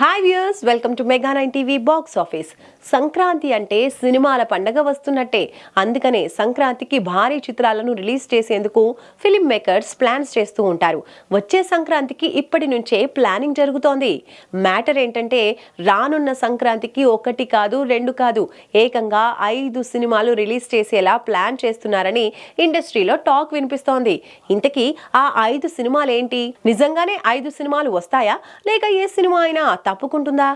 Hi viewers welcome to mega nine TV box office Sankranti అంటే సినిమాల పండగ వస్తున్నట్టే. అందుకనే సంక్రాంతికి భారీ చిత్రాలను రిలీజ్ చేసేందుకు ఫిలిం మేకర్స్ ప్లాన్స్ చేస్తూ ఉంటారు. వచ్చే సంక్రాంతికి ఇప్పటి నుంచే ప్లానింగ్ జరుగుతోంది. మ్యాటర్ ఏంటంటే రానున్న సంక్రాంతికి ఒకటి కాదు రెండు కాదు ఏకంగా ఐదు సినిమాలు రిలీజ్ చేసేలా ప్లాన్ చేస్తున్నారని ఇండస్ట్రీలో టాక్ వినిపిస్తోంది. ఇంతకీ ఆ ఐదు సినిమాలు ఏంటి నిజంగానే ఐదు సినిమాలు వస్తాయా? లేక ఏ సినిమా అయినా తప్పుకుంటుందా?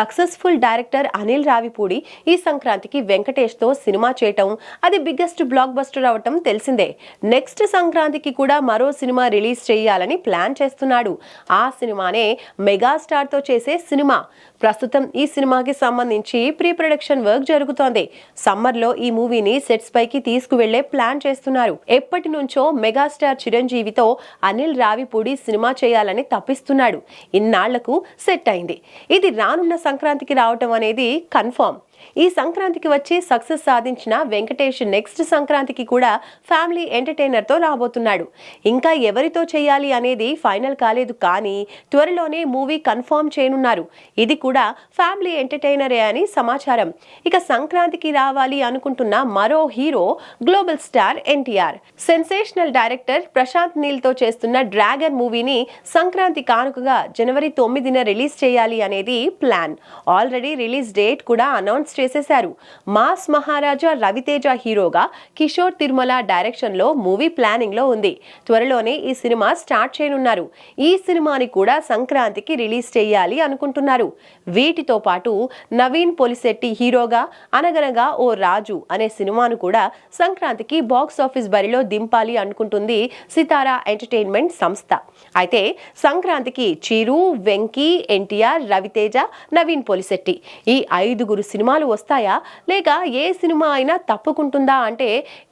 సక్సెస్ఫుల్ డైరెక్టర్ అనిల్ రావిపూడి ఈ సంక్రాంతికి వెంకటేష్తో సినిమా చేయటం అది బిగ్గెస్ట్ బ్లాక్ బస్టర్ అవటం తెలిసిందే. నెక్స్ట్ సంక్రాంతికి కూడా మరో సినిమా రిలీజ్ చేయాలని ప్లాన్ చేస్తున్నాడు. ఆ సినిమానే మెగాస్టార్తో చేసే సినిమా. ప్రస్తుతం ఈ సినిమాకి సంబంధించి ప్రీ ప్రొడక్షన్ వర్క్ జరుగుతోంది. సమ్మర్లో ఈ మూవీని సెట్స్ పైకి తీసుకువెళ్ళే ప్లాన్ చేస్తున్నారు. ఎప్పటి నుంచో మెగాస్టార్ చిరంజీవితో అనిల్ రావిపూడి సినిమా చేయాలని తప్పిస్తున్నాడు. ఇన్నాళ్ళకు సెట్ అయింది. ఇది రానున్న సంక్రాంతికి రావటం అనేది కన్ఫర్మ్ ఈ సంక్రాంతికి వచ్చి సక్సెస్ సాధించిన వెంకటేష్ నెక్స్ట్ సంక్రాంతికి కూడా ఫ్యామిలీ ఎంటర్టైనర్తో రాబోతున్నాడు. ఇంకా ఎవరితో చేయాలి అనేది ఫైనల్ కాలేదు కానీ త్వరలోనే మూవీ కన్ఫర్మ్ చేయనున్నారు. ఇది కూడా ఫ్యామిలీ ఎంటర్టైనరే అని సమాచారం. ఇక సంక్రాంతికి రావాలి అనుకుంటున్న మరో hero global star NTR. Sensational director Prashanth నీల్తో చేస్తున్న డ్రాగన్ మూవీని సంక్రాంతి కానుకగా జనవరి తొమ్మిదిన రిలీజ్ చేయాలి అనేది ప్లాన్. ఆల్రెడీ రిలీజ్ డేట్ కూడా అనౌన్స్ చేసేశారు. మాస్ మహారాజా రవితేజ హీరోగా కిషోర్ తిరుమల డైరెక్షన్లో మూవీ ప్లానింగ్లో ఉంది. త్వరలోనే ఈ సినిమా స్టార్ట్ చేయనున్నారు. ఈ సినిమాని కూడా సంక్రాంతికి రిలీజ్ చేయాలి అనుకుంటున్నారు. వీటితో పాటు నవీన్ పొలిశెట్టి హీరోగా అనగనగా ఓ రాజు అనే సినిమాను కూడా సంక్రాంతికి బాక్స్ ఆఫీస్ బరిలో దింపాలి అనుకుంటుంది సితారా ఎంటర్టైన్మెంట్ సంస్థ. అయితే సంక్రాంతికి చిరు వెంకీ ఎన్టీఆర్ రవితేజ నవీన్ పొలిశెట్టి ఈ ఐదుగురు సినిమాలు వస్తాయా? లేక ఏ సినిమా అయినా తప్పుకుంటుందా? అంటే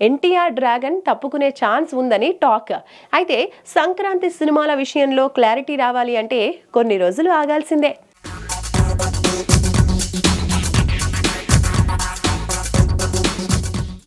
ఎన్టీఆర్ డ్రాగన్ తప్పుకునే ఛాన్స్ ఉందని టాక్. అయితే సంక్రాంతి సినిమాల విషయంలో క్లారిటీ రావాలి అంటే కొన్ని రోజులు ఆగాల్సిందే.